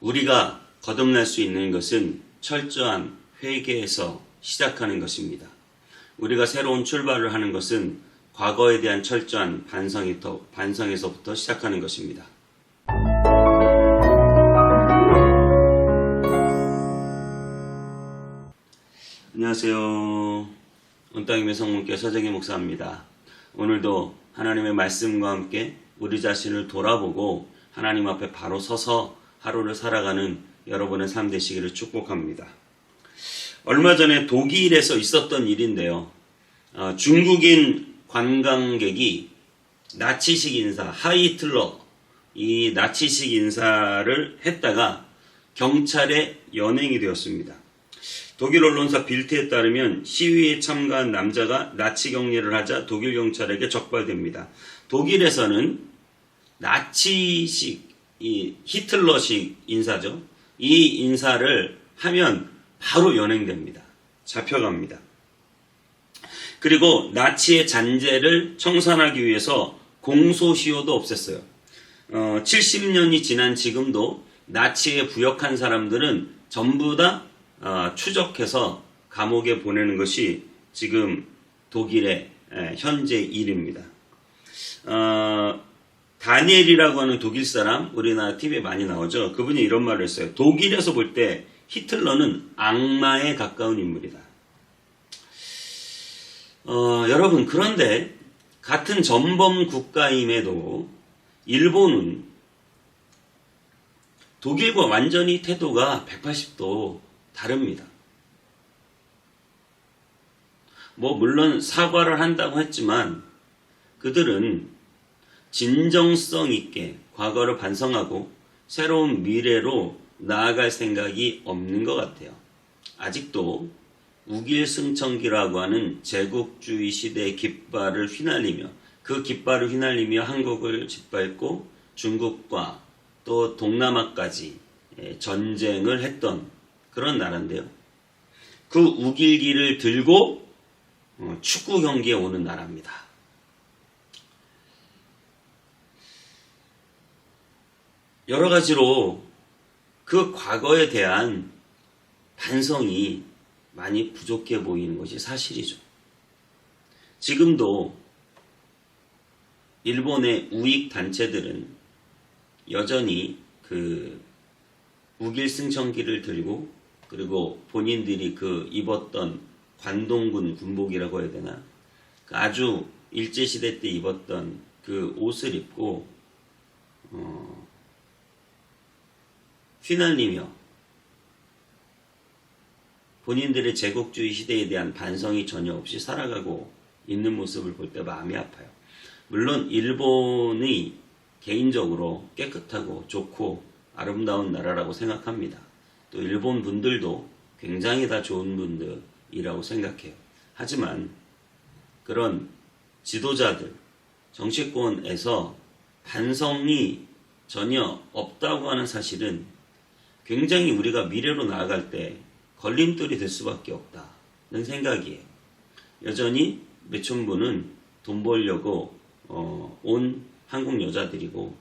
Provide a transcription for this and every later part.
우리가 거듭날 수 있는 것은 철저한 회개에서 시작하는 것입니다. 우리가 새로운 출발을 하는 것은 과거에 대한 철저한 반성에서부터 시작하는 것입니다. 안녕하세요. 온땅임의 성문교 서정희 목사입니다. 오늘도 하나님의 말씀과 함께 우리 자신을 돌아보고 하나님 앞에 바로 서서 하루를 살아가는 여러분의 삶 되시기를 축복합니다. 얼마 전에 독일에서 있었던 일인데요. 어, 중국인 관광객이 나치식 인사, 하이틀러, 이 나치식 인사를 했다가 경찰에 연행이 되었습니다. 독일 언론사 빌트에 따르면 시위에 참가한 남자가 나치 경례를 하자 독일 경찰에게 적발됩니다. 독일에서는 나치식, 이 히틀러식 인사죠. 이 인사를 하면 바로 연행됩니다. 잡혀갑니다. 그리고 나치의 잔재를 청산하기 위해서 공소시효도 없앴어요. 어, 70년이 지난 지금도 나치에 부역한 사람들은 전부 다 어, 추적해서 감옥에 보내는 것이 지금 독일의 에, 현재 일입니다. 어, 다니엘이라고 하는 독일 사람, 우리나라 TV에 많이 나오죠. 그분이 이런 말을 했어요. 독일에서 볼 때 히틀러는 악마에 가까운 인물이다. 어, 여러분, 그런데 같은 전범 국가임에도 일본은 독일과 완전히 태도가 180도 다릅니다. 뭐, 물론 사과를 한다고 했지만 그들은 진정성 있게 과거를 반성하고 새로운 미래로 나아갈 생각이 없는 것 같아요. 아직도 우길승천기라고 하는 제국주의 시대의 깃발을 휘날리며 그 깃발을 휘날리며 한국을 짓밟고 중국과 또 동남아까지 예, 전쟁을 했던 그런 나라인데요. 그 우길기를 들고 어, 축구 경기에 오는 나라입니다. 여러 가지로 그 과거에 대한 반성이 많이 부족해 보이는 것이 사실이죠. 지금도 일본의 우익 단체들은 여전히 그 우길승천기를 들고 그리고 본인들이 그 입었던 관동군 군복이라고 해야 되나 그 아주 일제시대 때 입었던 그 옷을 입고 어, 휘날리며 본인들의 제국주의 시대에 대한 반성이 전혀 없이 살아가고 있는 모습을 볼 때 마음이 아파요. 물론 일본이 개인적으로 깨끗하고 좋고 아름다운 나라라고 생각합니다. 또 일본 분들도 굉장히 다 좋은 분들이라고 생각해요. 하지만 그런 지도자들, 정치권에서 반성이 전혀 없다고 하는 사실은 굉장히 우리가 미래로 나아갈 때 걸림돌이 될 수밖에 없다는 생각이에요. 여전히 매춘부는 돈 벌려고 어, 온 한국 여자들이고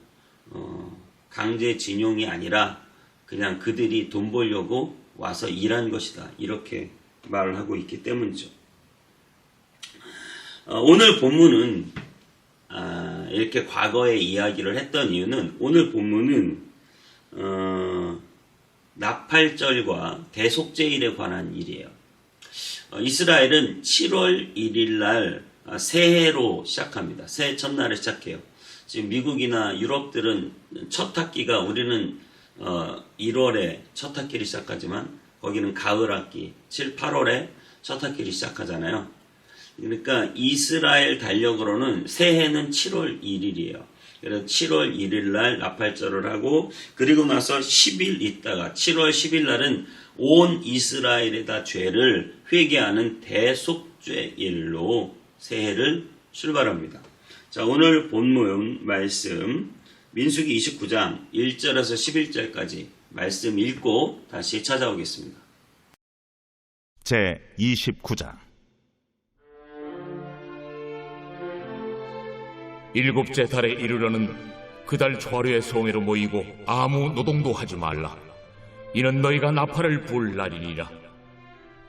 어, 강제징용이 아니라 그냥 그들이 돈 벌려고 와서 일한 것이다 이렇게 말을 하고 있기 때문이죠. 어, 오늘 본문은 아, 이렇게 과거의 이야기를 했던 이유는 오늘 본문은 어, 나팔절과 대속제일에 관한 일이에요. 어, 이스라엘은 7월 1일 날 아, 새해로 시작합니다. 새해 첫날을 시작해요. 지금 미국이나 유럽들은 첫 학기가 우리는 어, 1월에 첫 학기를 시작하지만 거기는 가을 학기 7, 8월에 첫 학기를 시작하잖아요. 그러니까 이스라엘 달력으로는 새해는 7월 1일이에요. 그래서 7월 1일 날 나팔절을 하고 그리고 나서 10일 있다가 7월 10일 날은 온 이스라엘에다 죄를 회개하는 대속죄일로 새해를 출발합니다. 자, 오늘 본문 말씀 민수기 29장 1절에서 11절까지 말씀 읽고 다시 찾아오겠습니다. 제 29장 일곱째 달에 이르러는 그달 초하루에 성회로 모이고 아무 노동도 하지 말라. 이는 너희가 나팔을 불 날이니라.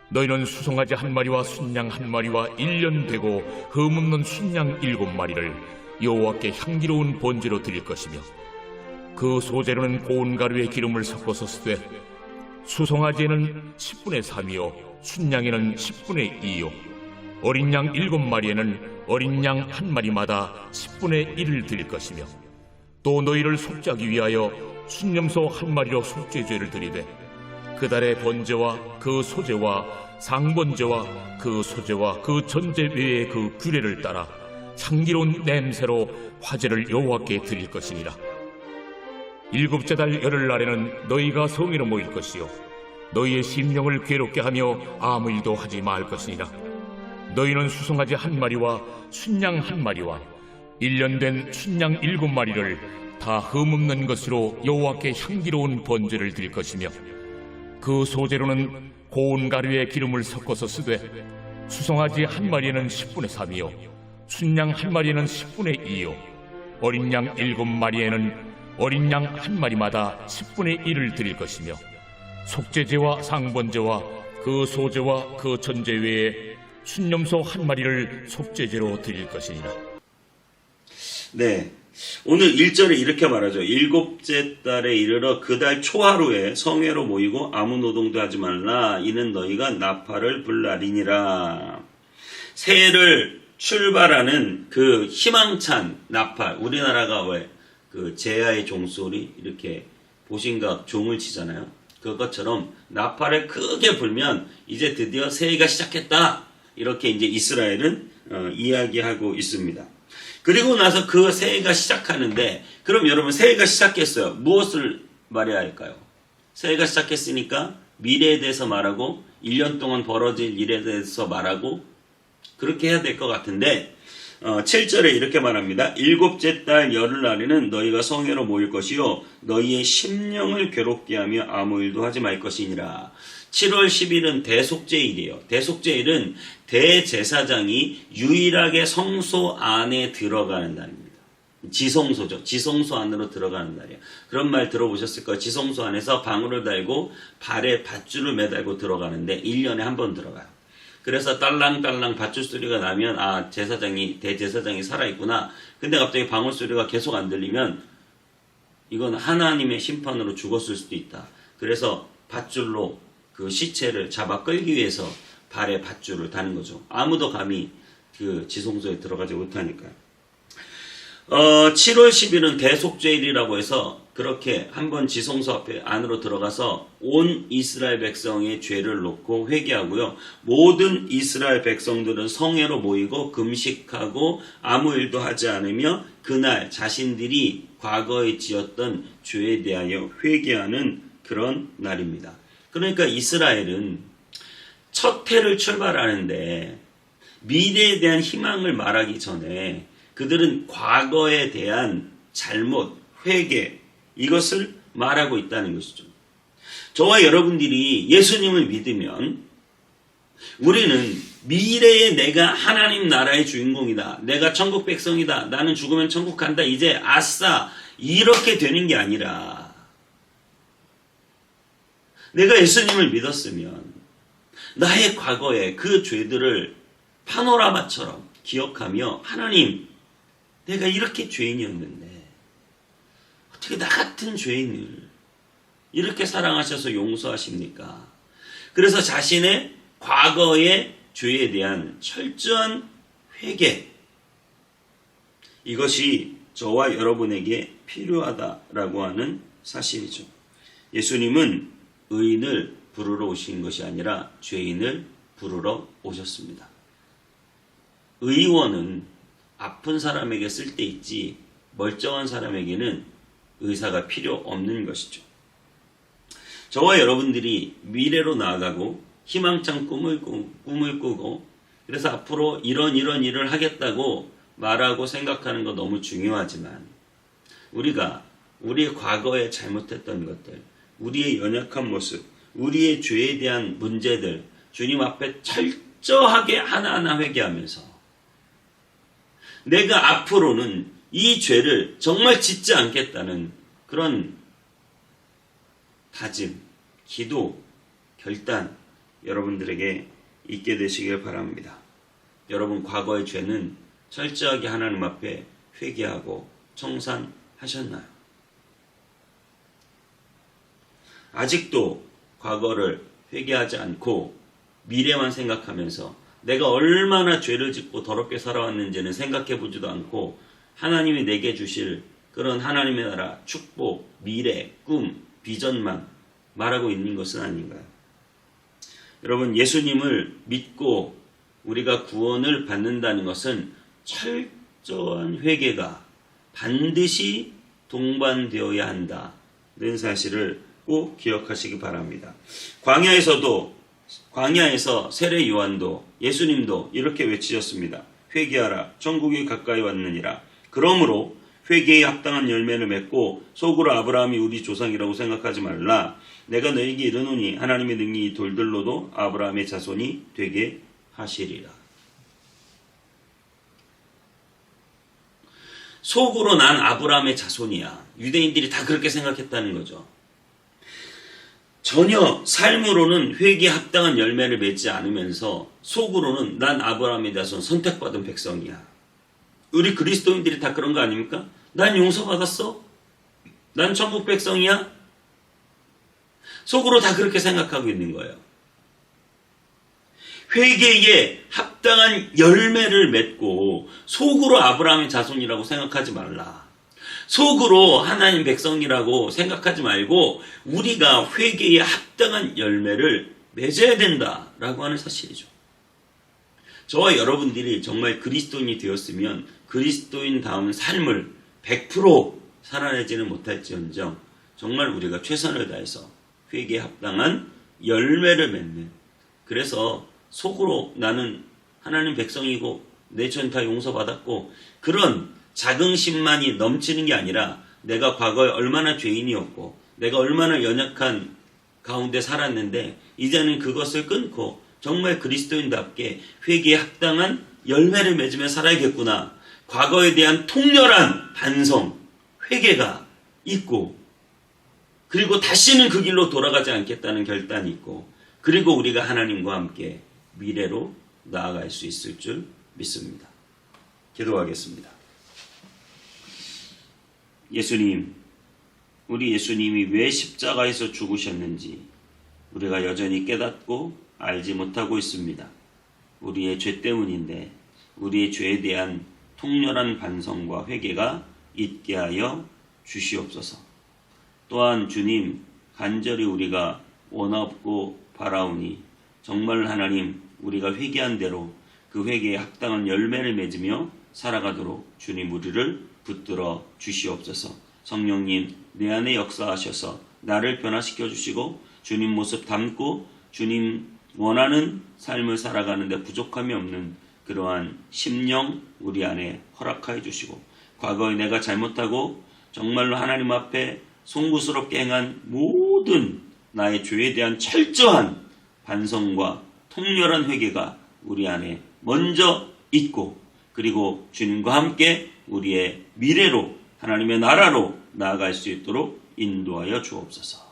너희는 수송아지 한 마리와 순양 한 마리와 일년 되고 흠없는 순양 일곱 마리를 여호와께 향기로운 번제로 드릴 것이며 그 소재로는 고운 가루에 기름을 섞어서 쓰되 수송아지에는 10분의 3이요 순양에는 10분의 2요 어린 양 일곱 마리에는 어린 양 한 마리마다 10분의 1을 드릴 것이며 또 너희를 속죄하기 위하여 순념소 한 마리로 속죄죄를 드리되 그 달의 번제와 그 소제와 상번제와 그 소제와 그 전제 외의 그 규례를 따라 향기로운 냄새로 화제를 여호와께 드릴 것이니라. 일곱째 달 열흘 날에는 너희가 성회로 모일 것이요 너희의 심령을 괴롭게 하며 아무 일도 하지 말 것이니라. 너희는 수송아지 한 마리와 순양 한 마리와 일년 된 순양 일곱 마리를 다 흠없는 것으로 여호와께 향기로운 번제를 드릴 것이며 그 소재로는 고운 가루에 기름을 섞어서 쓰되 수송아지 한 마리에는 10분의 3이요 순양 한 마리에는 10분의 2요 어린 양 일곱 마리에는 어린 양 한 마리마다 10분의 1을 드릴 것이며 속죄제와 상번제와 그 소제와 그 전제 외에 순념소 한 마리를 속죄제로 드릴 것이니라 네. 오늘 1절에 이렇게 말하죠. 일곱째 달에 이르러 그달 초하루에 성회로 모이고 아무 노동도 하지 말라. 이는 너희가 나팔을 불날이니라. 새해를 출발하는 그 희망찬 나팔. 우리나라가 왜 그 제야의 종소리 이렇게 보신각 종을 치잖아요. 그것처럼 나팔을 크게 불면 이제 드디어 새해가 시작했다. 이렇게 이제 이스라엘은 어, 이야기하고 있습니다. 그리고 나서 그 새해가 시작하는데 그럼 여러분 새해가 시작했어요. 무엇을 말해야 할까요? 새해가 시작했으니까 미래에 대해서 말하고 1년 동안 벌어질 일에 대해서 말하고 그렇게 해야 될 것 같은데 어, 7절에 이렇게 말합니다. 일곱째 달 열흘날에는 너희가 성회로 모일 것이요 너희의 심령을 괴롭게 하며 아무 일도 하지 말 것이니라. 7월 10일은 대속제일이에요. 대속제일은 대제사장이 유일하게 성소 안에 들어가는 날입니다. 지성소죠. 지성소 안으로 들어가는 날이에요. 그런 말 들어보셨을 거예요. 지성소 안에서 방울을 달고 발에 밧줄을 매달고 들어가는데 1년에 한 번 들어가요. 그래서 딸랑딸랑 밧줄 소리가 나면 아 제사장이 대제사장이 살아있구나. 근데 갑자기 방울 소리가 계속 안 들리면 이건 하나님의 심판으로 죽었을 수도 있다. 그래서 밧줄로 그 시체를 잡아 끌기 위해서 발에 밧줄을 다는 거죠. 아무도 감히 그 지성소에 들어가지 못하니까요. 어, 7월 10일은 대속죄일이라고 해서 그렇게 한번 지성소 앞에 안으로 들어가서 온 이스라엘 백성의 죄를 놓고 회개하고요. 모든 이스라엘 백성들은 성회로 모이고 금식하고 아무 일도 하지 않으며 그날 자신들이 과거에 지었던 죄에 대하여 회개하는 그런 날입니다. 그러니까 이스라엘은 첫 해를 출발하는데 미래에 대한 희망을 말하기 전에 그들은 과거에 대한 잘못, 회개, 이것을 말하고 있다는 것이죠. 저와 여러분들이 예수님을 믿으면 우리는 미래에 내가 하나님 나라의 주인공이다. 내가 천국 백성이다. 나는 죽으면 천국 간다. 이제 아싸. 이렇게 되는 게 아니라 내가 예수님을 믿었으면 나의 과거에 그 죄들을 파노라마처럼 기억하며 하나님 내가 이렇게 죄인이었는데 어떻게 나 같은 죄인을 이렇게 사랑하셔서 용서하십니까? 그래서 자신의 과거의 죄에 대한 철저한 회개 이것이 저와 여러분에게 필요하다라고 하는 사실이죠. 예수님은 의인을 부르러 오신 것이 아니라 죄인을 부르러 오셨습니다. 의원은 아픈 사람에게 쓸 때 있지 멀쩡한 사람에게는 의사가 필요 없는 것이죠. 저와 여러분들이 미래로 나아가고 희망찬 꿈을, 꾸, 꿈을 꾸고 그래서 앞으로 이런 이런 일을 하겠다고 말하고 생각하는 거 너무 중요하지만 우리가 우리의 과거에 잘못했던 것들, 우리의 연약한 모습, 우리의 죄에 대한 문제들 주님 앞에 철저하게 하나하나 회개하면서 내가 앞으로는 이 죄를 정말 짓지 않겠다는 그런 다짐, 기도, 결단 여러분들에게 있게 되시길 바랍니다. 여러분 과거의 죄는 철저하게 하나님 앞에 회개하고 청산하셨나요? 아직도 과거를 회개하지 않고 미래만 생각하면서 내가 얼마나 죄를 짓고 더럽게 살아왔는지는 생각해 보지도 않고 하나님이 내게 주실 그런 하나님의 나라, 축복, 미래, 꿈, 비전만 말하고 있는 것은 아닌가요? 여러분, 예수님을 믿고 우리가 구원을 받는다는 것은 철저한 회개가 반드시 동반되어야 한다는 사실을 꼭 기억하시기 바랍니다. 광야에서도 광야에서 세례 요한도 예수님도 이렇게 외치셨습니다. 회개하라 천국이 가까이 왔느니라. 그러므로 회개에 합당한 열매를 맺고 속으로 아브라함이 우리 조상이라고 생각하지 말라. 내가 너에게 이르노니 하나님의 능히 이 돌들로도 아브라함의 자손이 되게 하시리라. 속으로 난 아브라함의 자손이야. 유대인들이 다 그렇게 생각했다는 거죠. 전혀 삶으로는 회개에 합당한 열매를 맺지 않으면서 속으로는 난 아브라함의 자손 선택받은 백성이야. 우리 그리스도인들이 다 그런 거 아닙니까? 난 용서받았어? 난 천국 백성이야? 속으로 다 그렇게 생각하고 있는 거예요. 회개에 합당한 열매를 맺고 속으로 아브라함의 자손이라고 생각하지 말라. 속으로 하나님 백성이라고 생각하지 말고 우리가 회개에 합당한 열매를 맺어야 된다라고 하는 사실이죠. 저와 여러분들이 정말 그리스도인이 되었으면 그리스도인 다운 삶을 100% 살아내지는 못할지언정 정말 우리가 최선을 다해서 회개에 합당한 열매를 맺는 그래서 속으로 나는 하나님 백성이고 내 죄는 다 용서받았고 그런 자긍심만이 넘치는 게 아니라 내가 과거에 얼마나 죄인이었고 내가 얼마나 연약한 가운데 살았는데 이제는 그것을 끊고 정말 그리스도인답게 회개에 합당한 열매를 맺으며 살아야겠구나. 과거에 대한 통렬한 반성, 회개가 있고 그리고 다시는 그 길로 돌아가지 않겠다는 결단이 있고 그리고 우리가 하나님과 함께 미래로 나아갈 수 있을 줄 믿습니다. 기도하겠습니다. 예수님, 우리 예수님이 왜 십자가에서 죽으셨는지 우리가 여전히 깨닫고 알지 못하고 있습니다. 우리의 죄 때문인데 우리의 죄에 대한 통렬한 반성과 회개가 있게 하여 주시옵소서. 또한 주님 간절히 우리가 원하옵고 바라오니 정말 하나님 우리가 회개한 대로 그 회개에 합당한 열매를 맺으며 살아가도록 주님 우리를 붙들어 주시옵소서. 성령님 내 안에 역사하셔서 나를 변화시켜 주시고 주님 모습 담고 주님 원하는 삶을 살아가는데 부족함이 없는 그러한 심령 우리 안에 허락하여 주시고 과거에 내가 잘못하고 정말로 하나님 앞에 송구스럽게 행한 모든 나의 죄에 대한 철저한 반성과 통렬한 회개가 우리 안에 먼저 있고 그리고 주님과 함께 우리의 미래로 하나님의 나라로 나아갈 수 있도록 인도하여 주옵소서.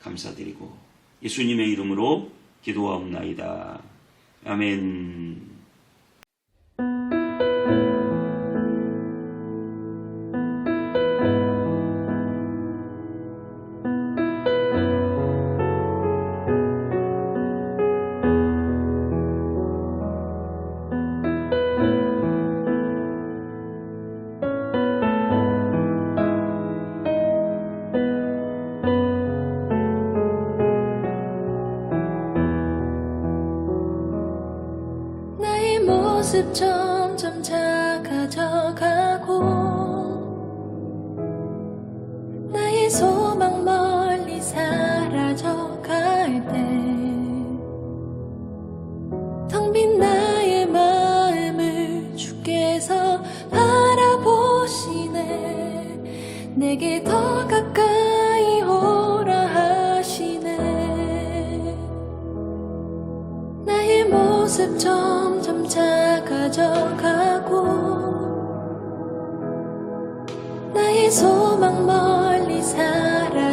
감사드리고 예수님의 이름으로 기도하옵나이다. 아멘. 모습 점점 작아져가고 나의 소망 멀리 살아